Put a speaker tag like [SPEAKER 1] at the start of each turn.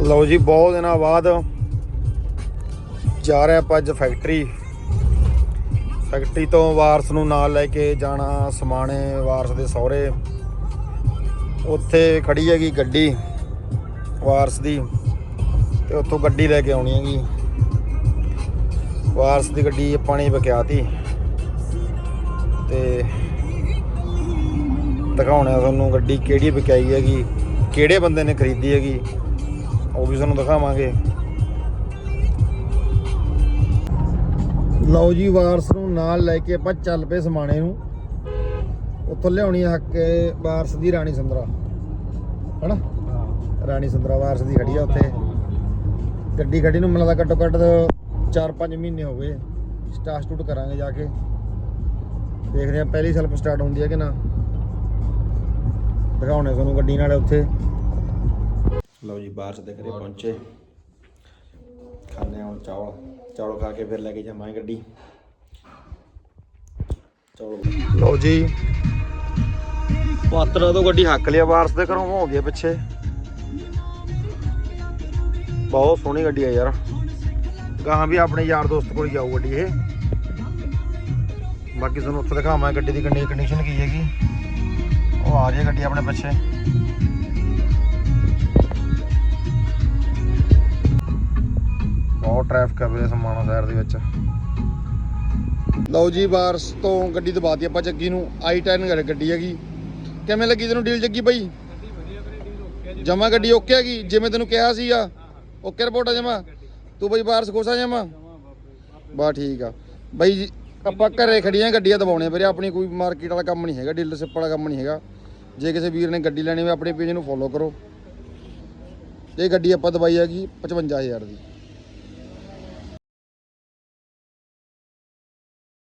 [SPEAKER 1] ਲਓ ਜੀ, ਬਹੁਤ ਦਿਨਾਂ ਬਾਅਦ ਜਾ ਰਹੇ ਆਪਾਂ ਅੱਜ ਫੈਕਟਰੀ ਫੈਕਟਰੀ ਤੋਂ ਵਾਰਸ ਨੂੰ ਨਾਲ ਲੈ ਕੇ ਜਾਣਾ ਸਮਾਣੇ ਵਾਰਸ ਦੇ ਸਹੁਰੇ। ਉੱਥੇ ਖੜੀ ਹੈਗੀ ਗੱਡੀ ਵਾਰਸ ਦੀ, ਤੇ ਉੱਥੋਂ ਗੱਡੀ ਲੈ ਕੇ ਆਉਣੀ ਹੈਗੀ। ਵਾਰਸ ਦੀ ਗੱਡੀ ਆਪਾਂ ਨੇ ਬਕਿਆਤੀ। ਤੇ ਦਿਖਾਉਣਾ ਤੁਹਾਨੂੰ ਗੱਡੀ ਕਿਹੜੀ ਵਿਕਾਈ ਹੈਗੀ, ਕਿਹੜੇ ਬੰਦੇ ਨੇ ਖਰੀਦੀ ਹੈਗੀ। ਉਹ ਵੀ ਤੁਹਾਨੂੰ ਦਿਖਾਵਾਂਗੇ। ਲਓ ਜੀ, ਵਾਰਸ ਨੂੰ ਨਾਲ ਲੈ ਕੇ ਆਪਾਂ ਚੱਲ ਪਏ ਸਮਾਣੇ ਨੂੰ। ਉੱਥੋਂ ਲਿਆਉਣੀ ਆ ਹੱਕੇ ਵਾਰਸ ਦੀ ਰਾਣੀ ਸੰਦਰਾ ਹਨਾ? ਰਾਣੀ ਸੰਦਰਾ ਵਾਰਸ ਦੀ ਖੜੀ ਆ ਉੱਥੇ। ਗੱਡੀ ਖੜੀ ਨੂੰ ਮੈਨੂੰ ਲੱਗਦਾ ਘੱਟੋ ਘੱਟ 4-5 ਮਹੀਨੇ ਹੋ ਗਏ। ਸਟਾਰਟ ਸਟੂਟ ਕਰਾਂਗੇ ਜਾ ਕੇ। ਦੇਖਦੇ ਆ, ਪਹਿਲੀ ਸੈਲਫ ਸਟਾਰਟ ਹੁੰਦੀ ਹੈ ਕਿ ਨਾ। ਦਿਖਾਉਣੇ ਤੁਹਾਨੂੰ ਗੱਡੀ ਨਾਲ ਉੱਥੇ। ਲਓ ਜੀ ਬਾਹਰ ਦੇ ਘਰੇ ਪਹੁੰਚੇ। ਖਾਣੇ ਹੁਣ ਚਾਵਲ ਚਾਵਲ ਖਾ ਕੇ ਫਿਰ ਲੈ ਕੇ ਜਾਵਾਂਗੇ ਗੱਡੀ। ਚਲੋ। ਲਓ ਜੀ। ਪਾਤਰਾ ਤੋਂ ਗੱਡੀ ਹੱਕ ਲਿਆ ਬਾਰਸ ਦੇ ਘਰੋਂ ਆਉਂਦੀ ਆ ਪਿੱਛੇ। ਬਹੁਤ ਸੋਹਣੀ ਗੱਡੀ ਆ ਯਾਰ। ਗਾਹਾਂ ਵੀ ਆਪਣੇ ਯਾਰ ਦੋਸਤ ਕੋਲ ਜਾਊ ਗੱਡੀ ਇਹ। ਬਾਕੀ ਤੁਹਾਨੂੰ ਉੱਥੇ ਦਿਖਾਵਾਂ ਗੱਡੀ ਦੀ ਕੰਡੀ ਕੰਡੀਸ਼ਨ ਕੀ ਹੈਗੀ। ਉਹ ਆ ਰਹੀ ਹੈ ਗੱਡੀ ਆਪਣੇ ਪਿੱਛੇ। ਟ੍ਰੈਫਿਕ ਹੈ ਵੀਰੇ ਸਮਾਣਾ ਸ਼ਹਿਰ ਦੇ ਵਿੱਚ। ਲਓ ਜੀ ਬਾਰਸ ਤੋਂ ਗੱਡੀ ਦਬਾਤੀ ਆਪਾਂ ਜੱਗੀ ਨੂੰ i10 ਕਰ ਗੱਡੀ ਹੈਗੀ। ਕਿਵੇਂ ਲੱਗੀ ਤੈਨੂੰ ਡੀਲ ਜੱਗੀ ਬਾਈ? ਜਮਾ ਗੱਡੀ ਓਕੇ ਹੈਗੀ ਜਿਵੇਂ ਤੈਨੂੰ ਕਿਹਾ ਸੀਗਾ। ਓਕੇ ਰਿਪੋਰਟ ਆ ਜਮਾ? ਤੂੰ ਬਈ ਬਾਰਸ ਖੋਸਾ ਜਮਾ? ਬਾ ਠੀਕ ਆ। ਬਾਈ ਜੀ, ਆਪਾਂ ਘਰੇ ਖੜੀਆਂ ਗੱਡੀਆਂ ਦਬਾਉਣੀਆਂ ਵੀਰੇ ਆਪਣੀ ਕੋਈ ਮਾਰਕੀਟ ਵਾਲਾ ਕੰਮ ਨਹੀਂ ਹੈਗਾ ਡੀਲਰਸ਼ਿਪ ਵਾਲਾ ਕੰਮ ਨਹੀਂ ਹੈਗਾ। ਜੇ ਕਿਸੇ ਵੀਰ ਨੇ ਗੱਡੀ ਲੈਣੀ ਹੋਵੇ ਆਪਣੇ ਪੇਜ ਨੂੰ ਫੋਲੋ ਕਰੋ। ਇਹ ਗੱਡੀ ਆਪਾਂ ਦਵਾਈ ਹੈਗੀ 55000 ਦੀ।